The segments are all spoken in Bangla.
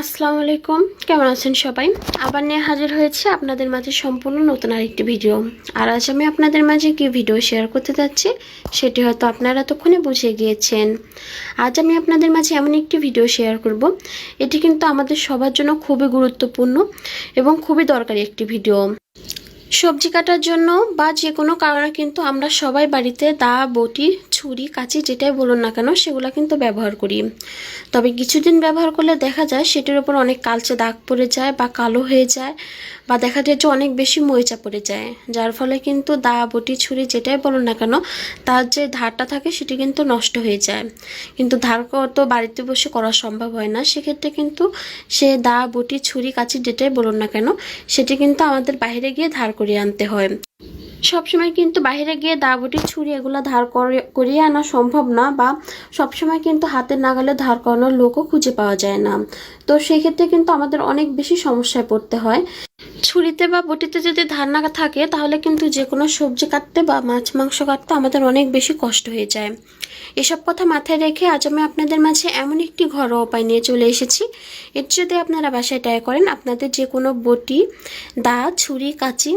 আসসালামু আলাইকুম। কেমন আছেন সবাই? আবার নিয়ে হাজির হয়েছে আপনাদের মাঝে সম্পূর্ণ নতুন আরেকটি ভিডিও। আর আজ আমি আপনাদের মাঝে কি ভিডিও শেয়ার করতে যাচ্ছি, সেটি হয়তো আপনারা এতক্ষণে বুঝে গিয়েছেন। আজ আমি আপনাদের মাঝে এমন একটি ভিডিও শেয়ার করব। এটি কিন্তু আমাদের সবার জন্য খুবই গুরুত্বপূর্ণ এবং খুবই দরকারি একটি ভিডিও। সবজি কাটার জন্য বা যে কোনো কারণে কিন্তু আমরা সবাই বাড়িতে দা, বটি ছুরি, কাঁচি যেটাই বলুন না কেন, সেগুলো কিন্তু ব্যবহার করি। তবে কিছুদিন ব্যবহার করলে দেখা যায় সেটির উপর অনেক কালচে দাগ পড়ে যায় বা কালো হয়ে যায় বা দেখা যায় যে অনেক বেশি মরিচা পড়ে যায়। যার ফলে কিন্তু দা, বটি, ছুরি যেটাই বলুন না কেন, তার যে ধারটা থাকে সেটি কিন্তু নষ্ট হয়ে যায়। কিন্তু ধার তো বাড়িতে বসে করা সম্ভব হয় না। সেক্ষেত্রে কিন্তু সে দা, বটি, ছুরি, কাঁচি যেটাই বলুন না কেন, সেটি কিন্তু আমাদের বাইরে গিয়ে ধার করিয়ে আনতে হয়। সবসময় কিন্তু বাইরে গিয়ে দাবটি, ছুরি এগুলো ধার করে- করিয়ে আনা সম্ভব না বা সবসময় কিন্তু হাতের নাগালে ধার করানোর লোকও খুঁজে পাওয়া যায় না। তো সেক্ষেত্রে কিন্তু আমাদের অনেক বেশি সমস্যায় পড়তে হয়। ছুরিতে বা বটিতে যদি ধার না থাকে, তাহলে কিন্তু যে কোনো সবজি কাটতে বা মাছ, মাংস কাটতে আমাদের অনেক বেশি কষ্ট হয়ে যায়। এসব কথা মাথায় রেখে আজ আমি আপনাদের মাঝে এমন একটি ঘরোয়া উপায় নিয়ে চলে এসেছি। এর যদি আপনারা বাসায় ট্রাই করেন, আপনাদের যে কোনো বটি, দা, ছুরি, কাঁচি,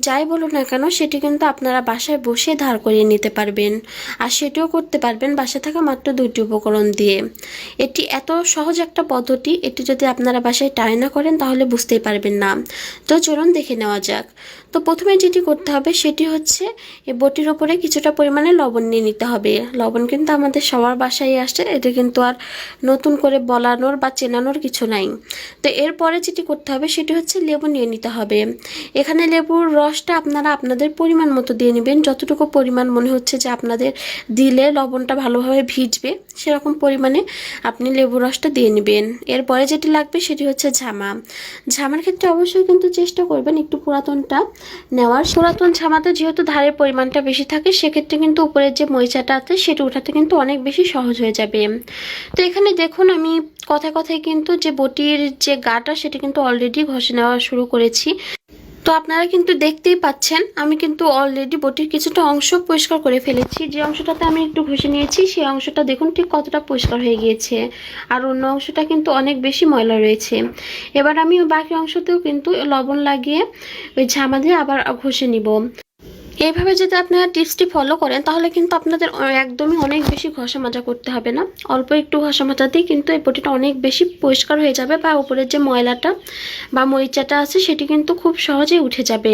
যাই বলুন না কেন, সেটি কিন্তু আপনারা বাসায় বসে ধার করিয়ে নিতে পারবেন। আর সেটিও করতে পারবেন বাসায় থাকা মাত্র দুটি উপকরণ দিয়ে। এটি এত সহজ একটা পদ্ধতি, এটি যদি আপনারা বাসায় ট্রাই না করেন, তাহলে বুঝতেই পারবেন না। তো চলুন দেখে নেওয়া যাক। তো প্রথমে যেটি করতে হবে সেটি হচ্ছে এই বটির ওপরে কিছুটা পরিমাণে লবণ নিয়ে নিতে হবে। লবণ কিন্তু আমাদের সবার বাসায় আসে, এটা কিন্তু আর নতুন করে বলানোর বা চেনানোর কিছু নাই। তো এরপরে যেটি করতে হবে সেটি হচ্ছে লেবু নিয়ে নিতে হবে। এখানে লেবুর রসটা আপনারা আপনাদের পরিমাণ মতো দিয়ে নেবেন। যতটুকু পরিমাণ মনে হচ্ছে যে আপনাদের দিলে লবণটা ভালোভাবে ভিজবে, সেরকম পরিমাণে আপনি লেবুর রসটা দিয়ে নেবেন। এরপরে যেটি লাগবে সেটি হচ্ছে ঝামা। ঝামার ক্ষেত্রে অবশ্যই কিন্তু চেষ্টা করবেন একটু পুরাতনটা নেওয়ার। পুরাতন ছামাতে যেহেতু ধারের পরিমাণটা বেশি থাকে, সেক্ষেত্রে কিন্তু উপরের যে মরিচাটা আছে, সেটা উঠাতে কিন্তু অনেক বেশি সহজ হয়ে যাবে। তো এখানে দেখুন, আমি কথা কথায় কিন্তু যে বটির যে গাটা, সেটা কিন্তু অলরেডি ঘষে নেওয়া শুরু করেছি। তো আপনারা কিন্তু দেখতেই পাচ্ছেন, আমি কিন্তু অলরেডি বটির কিছুটা অংশ পরিষ্কার করে ফেলেছি। যে অংশটাতে আমি একটু ঘষে নিয়েছি, সেই অংশটা দেখুন ঠিক কতটা পরিষ্কার হয়ে গিয়েছে। আর অন্য অংশটা কিন্তু অনেক বেশি ময়লা রয়েছে। এবার আমি বাকি অংশতেও কিন্তু লবণ লাগিয়ে ওই ঝামা দিয়ে আবার ঘষে নিব। এইভাবে যদি আপনারা টিপসটি ফলো করেন, তাহলে কিন্তু আপনাদের একদমই অনেক বেশি ঘষা মাজা করতে হবে না। অল্প একটু ঘষা মাজাতেই কিন্তু এই পটিটা অনেক বেশি পরিষ্কার হয়ে যাবে বা উপরের যে ময়লাটা বা মরিচাটা আছে, সেটি কিন্তু খুব সহজেই উঠে যাবে।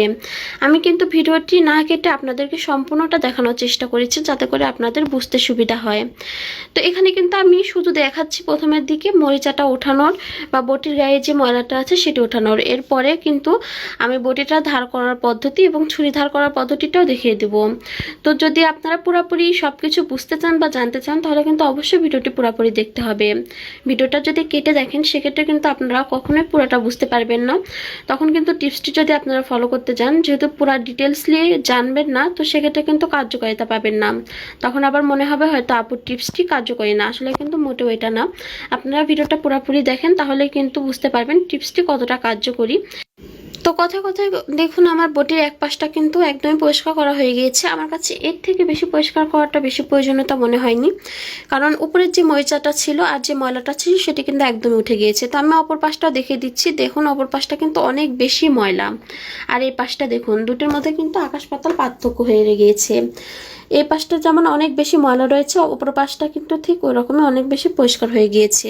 আমি কিন্তু ভিডিওটি না কেটে আপনাদেরকে সম্পূর্ণটা দেখানোর চেষ্টা করেছি, যাতে করে আপনাদের বুঝতে সুবিধা হয়। তো এখানে কিন্তু আমি শুধু দেখাচ্ছি প্রথমের দিকে মরিচাটা ওঠানোর বা বটির গায়ে যে ময়লাটা আছে, সেটি ওঠানোর। এরপরে কিন্তু আমি বটিটা ধার করার পদ্ধতি এবং ছুরি ধার করার পদ্ধতিটাও দেখিয়ে দেব। তো যদি আপনারা পুরোপুরি সব কিছু বুঝতে চান বা জানতে চান, তাহলে কিন্তু অবশ্যই ভিডিওটি পুরোপুরি দেখতে হবে। ভিডিওটা যদি কেটে দেখেন, সেক্ষেত্রে কিন্তু আপনারা কখনোই পুরোটা বুঝতে পারবেন না। তখন কিন্তু টিপসটি যদি আপনারা ফলো করতে চান, যেহেতু পুরা ডিটেলসলি জানবেন না, তো সেক্ষেত্রে কিন্তু কার্যকারিতা পাবেন না। তখন আবার মনে হবে হয়তো আপুর টিপসটি কার্যকরী না, আসলে কিন্তু মোটেও এটা না। আপনারা ভিডিওটা পুরোপুরি দেখেন, তাহলে কিন্তু বুঝতে পারবেন টিপসটি কতটা কার্যকরী। তো কথা কথায় দেখুন, আমার বটির এক পাশটা কিন্তু একদমই পরিষ্কার করা হয়ে গিয়েছে। আমার কাছে এর থেকে বেশি পরিষ্কার করাটা বেশি প্রয়োজনীয়তা মনে হয়নি। কারণ উপরের যে মরিচাটা ছিল আর যে ময়লাটা ছিল, সেটি কিন্তু একদমই উঠে গিয়েছে। তো আমি অপর পাশটা দেখে দিচ্ছি। দেখুন, অপর পাশটা কিন্তু অনেক বেশি ময়লা। আর এই পাশটা দেখুন, দুটোর মধ্যে কিন্তু আকাশ পাতাল পার্থক্য হয়ে গিয়েছে। এই পাশটা যেমন অনেক বেশি ময়লা রয়েছে অপর পাশটা কিন্তু ঠিক ওই রকমই অনেক বেশি পরিষ্কার হয়ে গিয়েছে।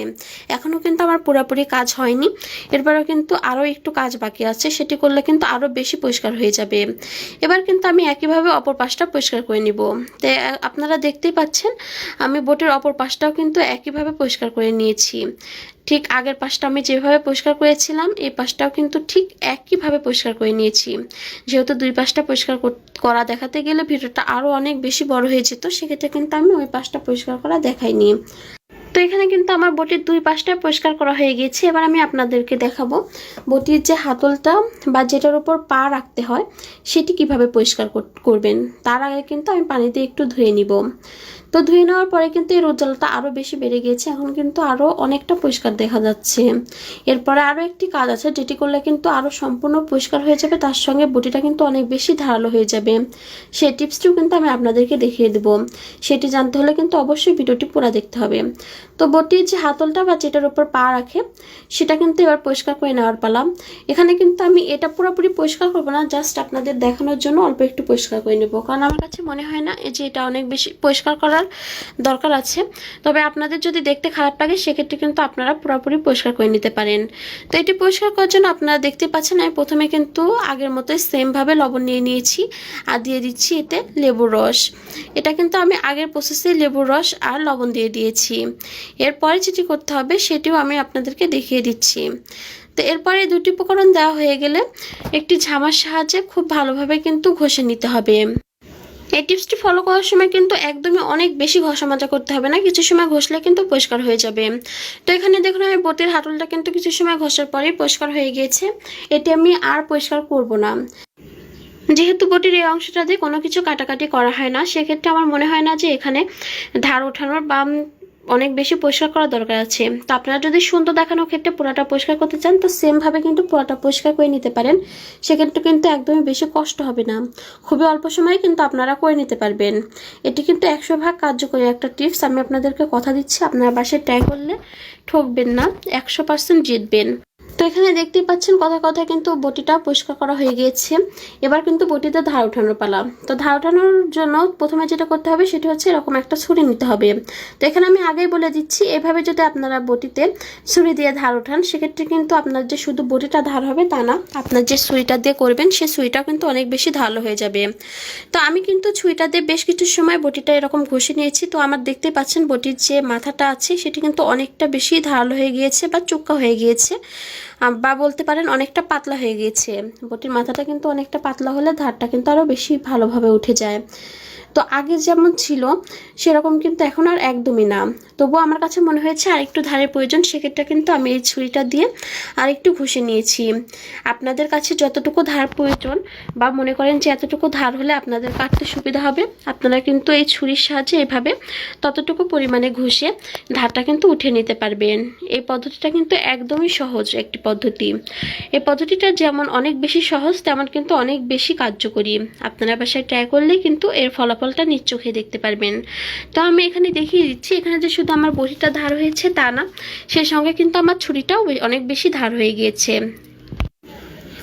এখনও কিন্তু আমার পুরোপুরি কাজ হয়নি। এরপরেও কিন্তু আরও একটু কাজ বাকি আছে, সেটি করলে কিন্তু আরও বেশি পরিষ্কার হয়ে যাবে। এবার কিন্তু আমি একইভাবে অপর পাশটা পরিষ্কার করে নিব। তো আপনারা দেখতেই পাচ্ছেন, আমি বোটের অপর পাশটাও কিন্তু একইভাবে পরিষ্কার করে নিয়েছি। ঠিক আগের পাশটা আমি যেভাবে পরিষ্কার করেছিলাম, এই পাশটাও কিন্তু ঠিক একইভাবে পরিষ্কার করে নিয়েছি। যেহেতু দুই পাশটা পরিষ্কার কর- দেখাতে গেলে ভিডিওটা আরও অনেক বেশি বড় হয়ে যেত, সেক্ষেত্রে কিন্তু আমি ওই পাশটা পরিষ্কার করা দেখাইনি। তো এখানে কিন্তু আমার বটির দুই পাশটা পরিষ্কার করা হয়ে গিয়েছে। এবার আমি আপনাদেরকে দেখাবো বটির যে হাতলটা বা যেটার উপর পা রাখতে হয়, সেটি কীভাবে পরিষ্কার কর- করবেন। তার আগে কিন্তু আমি পানিতে একটু ধুয়ে নিব। তো ধুয়ে নেওয়ার পরে কিন্তু এর উজ্জ্বলতা আরও বেশি বেড়ে গিয়েছে। এখন কিন্তু আরও অনেকটা পরিষ্কার দেখা যাচ্ছে। এরপরে আরও একটি কাজ আছে, যেটি করলে কিন্তু আরও সম্পূর্ণ পরিষ্কার হয়ে যাবে। তার সঙ্গে বটিটা কিন্তু অনেক বেশি ধারালো হয়ে যাবে। সেই টিপসটিও কিন্তু আমি আপনাদেরকে দেখিয়ে দেবো। সেটি জানতে হলে কিন্তু অবশ্যই ভিডিওটি পুরো দেখতে হবে। তো বটির যে হাতলটা বা যেটার উপর পা রাখে, সেটা কিন্তু এবার পরিষ্কার করে নেওয়ার পালাম এখানে কিন্তু আমি এটা পুরোপুরি পরিষ্কার করব না, জাস্ট আপনাদের দেখানোর জন্য অল্প একটু পরিষ্কার করে নেব। কারণ আমার কাছে মনে হয় না যে এটা অনেক বেশি পরিষ্কার করার দরকার আছে। তবে আপনাদের যদি দেখতে খারাপ লাগে, সেক্ষেত্রে কিন্তু আপনারা পুরোপুরি পরিষ্কার করে নিতে পারেন। তো এটি পরিষ্কার করার জন্য আপনারা দেখতে পাচ্ছেন, আমি প্রথমে কিন্তু আগের মতোই সেমভাবে লবণ নিয়ে নিয়েছি আর দিয়ে দিচ্ছি এতে লেবুর রস। এটা কিন্তু আমি আগের প্রসেসে লেবুর রস আর লবণ দিয়ে দিয়েছি। এরপরে যেটি করতে হবে, সেটিও আমি আপনাদেরকে দেখিয়ে দিচ্ছি। তো এরপরে দুটি উপকরণ দেওয়া হয়ে গেলে একটি ঝামার সাহায্যে খুব ভালোভাবে কিন্তু ঘষে নিতে হবে। এই টিপসটি ফলো করার সময় কিন্তু একদমই অনেক বেশি ঘষা মাজা করতে হবে না। কিছু সময় ঘষলে কিন্তু পরিষ্কার হয়ে যাবে। তো এখানে দেখুন, আমি বটির হাতলটা কিন্তু কিছু সময় ঘষার পরেই পরিষ্কার হয়ে গিয়েছে। এটি আমি আর পরিষ্কার করব না। যেহেতু বটির এই অংশটা দিয়ে কোনো কিছু কাটাকাটি করা হয় না, সেক্ষেত্রে আমার মনে হয় না যে এখানে ধার ওঠানোর বা অনেক বেশি পরিষ্কার করা দরকার আছে। তো আপনারা যদি সুন্দর দেখানোর ক্ষেত্রে পোড়াটা পরিষ্কার করতে চান, তো সেমভাবে কিন্তু পোড়াটা পরিষ্কার করে নিতে পারেন। সেক্ষেত্রে কিন্তু একদমই বেশি কষ্ট হবে না। খুবই অল্প সময়ে কিন্তু আপনারা করে নিতে পারবেন। এটি কিন্তু একশো ভাগ কার্যকরী একটা টিপস আমি আপনাদেরকে কথা দিচ্ছি, আপনারা বাসায় ট্রাই করলে ঠকবেন না, একশো পার্সেন্ট জিতবেন। তো এখানে দেখতেই পাচ্ছেন কথা কথা কিন্তু বটিটা পরিষ্কার করা হয়ে গিয়েছে। এবার কিন্তু বটিতে ধার ওঠানোর পালা। তো ধার ওঠানোর জন্য প্রথমে যেটা করতে হবে সেটা হচ্ছে এরকম একটা ছুরি নিতে হবে। তো এখানে আমি আগেই বলে দিচ্ছি, এভাবে যদি আপনারা বটিতে ছুরি দিয়ে ধার ওঠান, সেক্ষেত্রে কিন্তু আপনার যে শুধু বটিটা ধার হবে তা না, আপনার যে ছুরিটা দিয়ে করবেন, সেই ছুরিটা কিন্তু অনেক বেশি ধারালো হয়ে যাবে। তো আমি কিন্তু ছুরিটা দিয়ে বেশ কিছু সময় বটিটা এরকম ঘষে নিয়েছি। তো আমার দেখতে পাচ্ছেন বটির যে মাথাটা আছে, সেটি কিন্তু অনেকটা বেশি ধারালো হয়ে গিয়েছে বা চুক্কা হয়ে গিয়েছে। বা বলতে পারেন অনেকটা পাতলা হয়ে গিয়েছে। বটির মাথাটা কিন্তু অনেকটা পাতলা হলে ধারটা কিন্তু আরও বেশি ভালোভাবে উঠে যায়। তো আগে যেমন ছিল, সেরকম কিন্তু এখন আর একদমই না। তবুও আমার কাছে মনে হয়েছে আর একটু ধারের প্রয়োজন, সেক্ষেত্রে কিন্তু আমি এই ছুরিটা দিয়ে আর একটু ঘষে নিয়েছি। আপনাদের কাছে যতটুকু ধার প্রয়োজন বা মনে করেন যে এতটুকু ধার হলে আপনাদের কাটতে সুবিধা হবে, আপনারা কিন্তু এই ছুরির সাহায্যে এভাবে ততটুকু পরিমাণে ঘষে ধারটা কিন্তু উঠে নিতে পারবেন। এই পদ্ধতিটা কিন্তু একদমই সহজ একটি পদ্ধতি। এই পদ্ধতিটা যেমন অনেক বেশি সহজ, তেমন কিন্তু অনেক বেশি কার্যকরী। আপনারা বাসায় ট্রাই করলে কিন্তু এর ফলাফলটা নিজ চোখে দেখতে পারবেন। তো আমি এখানে দেখিয়ে দিচ্ছি, এখানে যে শুধু আমার বটিটা ধার হয়েছে তা না সেই সঙ্গে কিন্তু আমার ছুরিটাও অনেক বেশি ধার হয়ে গিয়েছে।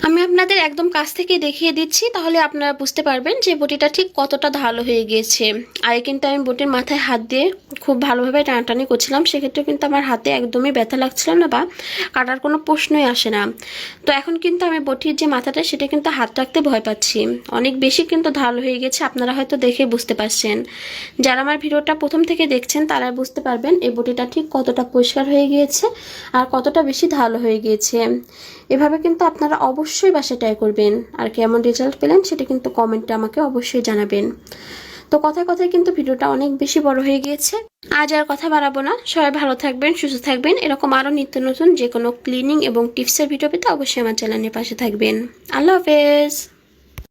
আমি আপনাদের একদম কাছ থেকে দেখিয়ে দিচ্ছি, তাহলে আপনারা বুঝতে পারবেন যে বটিটা ঠিক কতটা ধারালো হয়ে গিয়েছে। আর কিন্তু আমি বটির মাথায় হাত দিয়ে খুব ভালোভাবে টানাটানি করছিলাম সেক্ষেত্রে কিন্তু আমার হাতে একদমই ব্যথা লাগছিল না বা কাটার কোনো প্রশ্নই আসে না। তো এখন কিন্তু আমি বটির যে মাথাটা, সেটা কিন্তু হাত রাখতে ভয় পাচ্ছি। অনেক বেশি কিন্তু ধারালো হয়ে গেছে, আপনারা হয়তো দেখে বুঝতে পারছেন। যারা আমার ভিডিওটা প্রথম থেকে দেখছেন, তারা বুঝতে পারবেন এই বটিটা ঠিক কতটা পরিষ্কার হয়ে গিয়েছে আর কতটা বেশি ধারালো হয়ে গিয়েছে। এভাবে কিন্তু আপনারা অবশ্যই বাসায় ট্রাই করবেন। আর কেমন রেজাল্ট পেলেন সেটা কিন্তু কমেন্টে আমাকে অবশ্যই জানাবেন। তো কথায় কথায় কিন্তু ভিডিওটা অনেক বেশি বড় হয়ে গিয়েছে। আজ আর কথা বাড়াবো না। সবাই ভালো থাকবেন, সুস্থ থাকবেন। এরকম আরও নিত্য নতুন যে কোনো ক্লিনিং এবং টিপসের ভিডিও পেতে অবশ্যই আমার চ্যানেলের পাশে থাকবেন। আল্লাহ হাফেজ।